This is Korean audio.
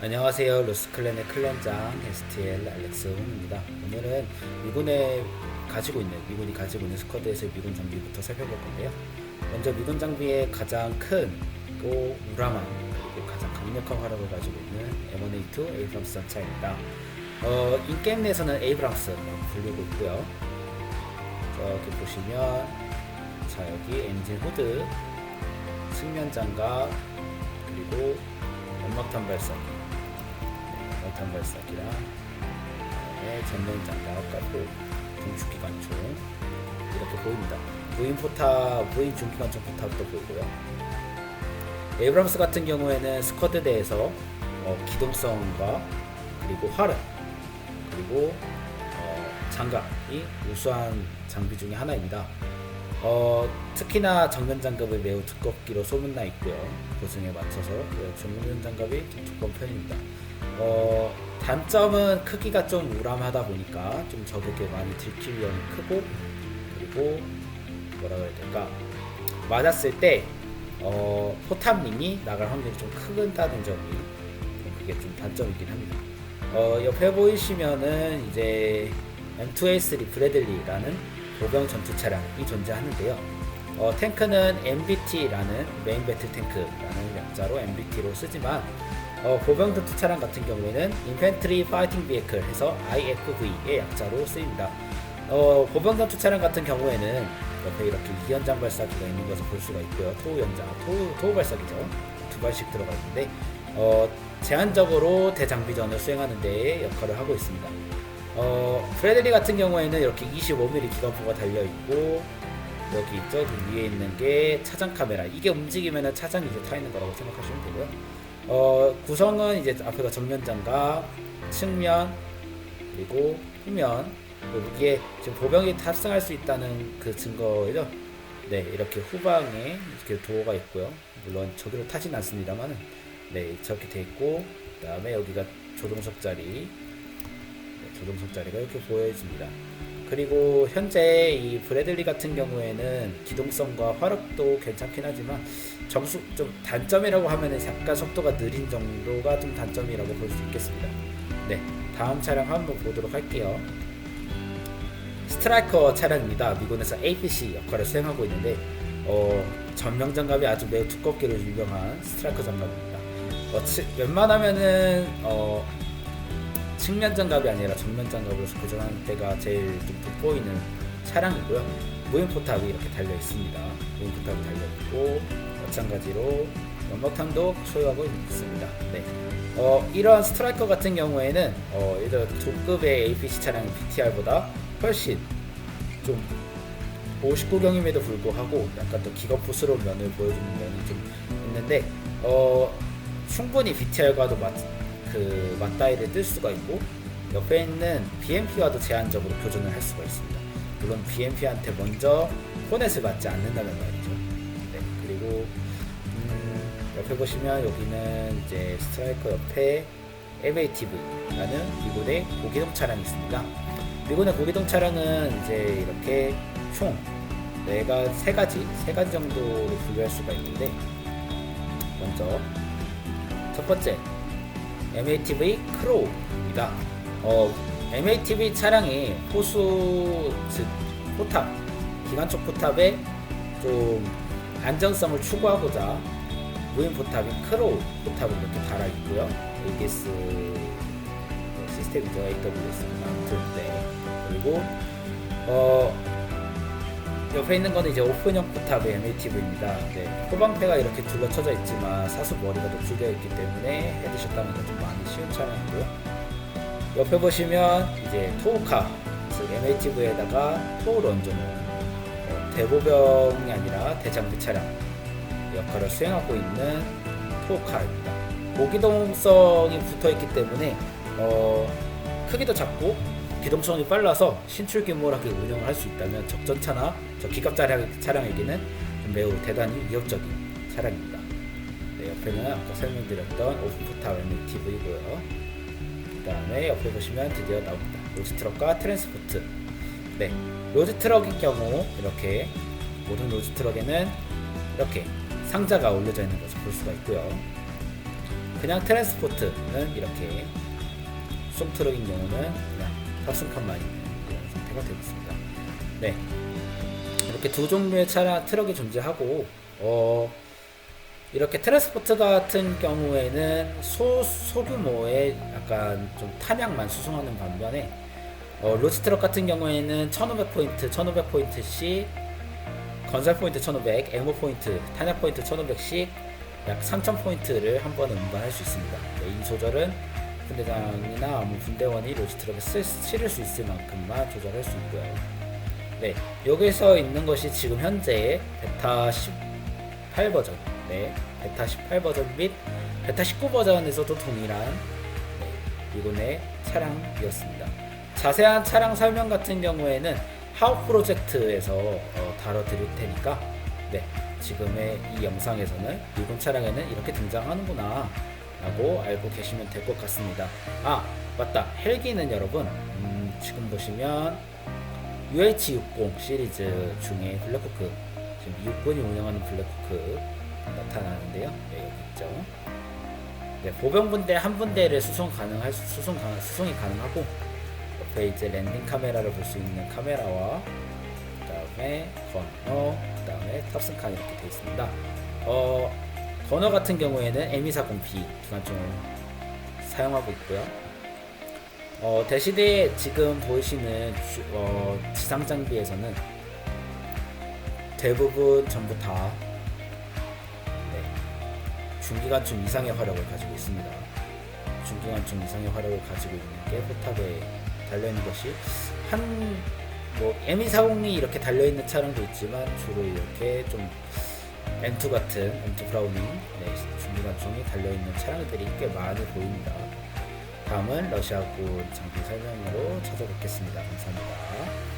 안녕하세요. 로스클랜의 클랜장 STL 알렉스 홍입니다. 오늘은 미군에 가지고 있는 미군이 가지고 있는 스쿼드에서 미군 장비부터 살펴볼 건데요. 먼저 미군 장비의 가장 큰고 우람한 그리고 가장 강력한 화력을 가지고 있는 M1A2 에이브람스 전차입니다. 어, 인게임 내에서는 에이브람스라고 불리고 있고요. 저기 보시면 자 여기 엔진 후드, 측면 장갑 그리고 연막탄 발사기 연탄 발사기랑 그다음에 전면 장갑 갖고 중축기관총 이렇게 보입니다. 무인 포탑, 무인 중기관총 포탑도 보이고요. 에이브람스 같은 경우에는 스쿼드 내에서 어, 기동성과 그리고 화력 그리고 어, 장갑이 우수한 장비 중에 하나입니다. 어, 특히나 정면 장갑이 매우 두껍기로 소문나 있고요. 고승에 맞춰서 그 정면 장갑이 좀 두꺼운 편입니다. 어, 단점은 크기가 좀 우람하다 보니까 좀 적에게 많이 위험이 크고 그리고 뭐라 그래야 될까 맞았을 때 어, 포탑링이 나갈 확률이 좀 크다는 점이 그게 좀 단점이긴 합니다. 어, 옆에 보이시면은 이제 M2A3 브래들리라는 보병 전투 차량이 존재하는데요. 어, 탱크는 MBT라는 메인 배틀 탱크라는 약자로 MBT로 쓰지만 어, 보병 전투 차량 같은 경우에는 Fighting Vehicle 해서 IFV의 약자로 쓰입니다. 어, 보병 전투 차량 같은 경우에는 옆에 이렇게 이연장 발사기가 있는 것을 볼 수가 있고요. 토우 연장, 토우, 토우 발사기죠. 두 발씩 들어가 있는데 어, 제한적으로 대장비전을 수행하는 데 역할을 하고 있습니다. 어, 프레들리 같은 경우에는 이렇게 25mm 기관포가 달려 있고 여기 있죠. 그 위에 있는 게 차장 카메라. 이게 움직이면은 차장이 이제 타 있는 거라고 생각하시면 되고요. 어, 구성은 이제 앞에가 정면 장갑, 측면 그리고 후면 여기에 지금 보병이 탑승할 수 있다는 그 증거죠. 네, 이렇게 후방에 이렇게 도어가 있고요. 물론 저기로 타진 않습니다만은 네, 저렇게 돼 있고 그 다음에 여기가 조종석 자리 네, 조종석 자리가 이렇게 보여집니다. 그리고 현재 이 브래들리 같은 경우에는 기동성과 화력도 괜찮긴 하지만 점수 좀 단점이라고 하면은 약간 속도가 느린 정도가 좀 단점이라고 볼 수 있겠습니다. 네, 다음 차량 한번 보도록 할게요. 스트라이커 차량입니다. 미군에서 APC 역할을 수행하고 있는데 어, 전명 장갑이 아주 매우 두껍기로 유명한 스트라이커 장갑입니다. 어, 치, 웬만하면은 어, 측면 장갑이 아니라 전면 장갑으로 고정하는 때가 제일 좀 돋보이는 차량이고요. 무인 포탑이 이렇게 달려 있습니다. 무인 포탑이 달려 있고 마찬가지로 연막탄도 소유하고 있습니다. 네. 어, 이러한 스트라이커 같은 경우에는 어, 이런 조급의 APC 차량의 BTR보다 훨씬 좀 59경임에도 불구하고 약간 더 기겁부스러운 면을 보여주는 면이 좀 있는데 어, 충분히 BTR과도 맞, 그 맞다이를 뜰 수가 있고 옆에 있는 BMP와도 제한적으로 교전을 할 수가 있습니다. 물론 BMP한테 먼저 포넷을 맞지 않는다는 말이죠. 네, 그리고 음, 옆에 보시면 여기는 이제 스트라이커 옆에 MATV라는 미군의 고기동 차량이 있습니다. 미군의 고기동 차량은 이제 이렇게 총 내가 세 가지 세 가지 정도로 분류할 수가 있는데 먼저 첫 번째 MATV 크로우입니다. 어, MATV 차량이 호수 즉 포탑 기관총 포탑에 좀 안정성을 추구하고자 무인 포탑인 크로우 포탑을 이렇게 달아 있고요. ABS 시스템이죠. AWS 아무튼 네. 그리고 어 옆에 있는 거는 이제 오픈형 포탑의 MATV입니다. 네. 후방패가 이렇게 둘러쳐져 있지만 사수 머리가 노출되어 있기 때문에 헤드샷 따는게 좀 많이 쉬운 차량이고요. 옆에 보시면 이제 토우카, 즉 MATV에다가 토우 런전을 어, 대보병이 아니라 대장비 차량 역할을 수행하고 있는 토우카입니다. 고기동성이 붙어 있기 때문에 어, 크기도 작고 기동성이 빨라서 신출귀몰하게 운영을 할 수 있다면 적전차나 저 기갑 차량, 차량에게는 좀 매우 대단히 위협적인 차량입니다. 네, 옆에는 아까 설명드렸던 오픈포탑 MATV고요. 그 다음에 옆에 보시면 드디어 나옵니다. 로즈트럭과 트랜스포트. 네, 로즈트럭의 경우 이렇게 모든 로즈트럭에는 이렇게 상자가 올려져 있는 것을 볼 수가 있고요. 그냥 트랜스포트는 이렇게 송트럭인 경우는 그냥 탑승칸만 있는 그런 상태가 되고 있습니다. 네. 이렇게 두 종류의 차량 트럭이 존재하고 어 이렇게 트랜스포트 같은 경우에는 소, 소규모의 약간 좀 탄약만 수송하는 반면에 어, 로지트럭 같은 경우에는 1500포인트, 1500포인트씩 건설 포인트 1500, 에모 포인트, 탄약 포인트 1500씩 약 3000포인트를 한 번에 운반할 수 있습니다. 네, 이 조절은 분대장이나 아무 분대원이 로지트럭에 쓸, 실을 수 있을 만큼만 조절할 수 있고요. 네, 여기서 있는 것이 지금 현재 베타 18 버전, 네, 베타 18 버전 및 베타 19 버전에서도 동일한 네, 미군의 차량이었습니다. 자세한 차량 설명 같은 경우에는 하우 프로젝트에서 어, 다뤄드릴 테니까 네, 지금의 이 영상에서는 미군 차량에는 이렇게 등장하는구나 라고 알고 계시면 될 것 같습니다. 아 맞다 헬기는 여러분 음, 지금 보시면 UH-60 시리즈 중에 블랙호크 지금 미국군이 운영하는 블랙호크 나타나는데요. 네, 여기 있죠. 네, 보병 분대 한 분대를 수송 가능할 수- 수송 가, 수송이 가능하고 옆에 이제 랜딩 카메라를 볼 수 있는 카메라와 그다음에 건너 그다음에 탑승칸 이렇게 되어 있습니다. 어 건너 같은 경우에는 M240B 기관총을 사용하고 있고요. 어, 대시대에 지금 보이시는 주- 어, 지상 장비에서는 대부분 전부 다 네, 중기관총 이상의 화력을 가지고 있습니다. 중기관총 이상의 화력을 가지고 있는 게 포탑에 달려 있는 것이 한뭐 M240이 이렇게 달려 있는 차량도 있지만 주로 이렇게 좀 M2 같은 M2 브라우닝 네, 중기관총이 달려 있는 차량들이 꽤 많이 보입니다. 다음은 러시아군 장비 설명으로 찾아뵙겠습니다. 감사합니다.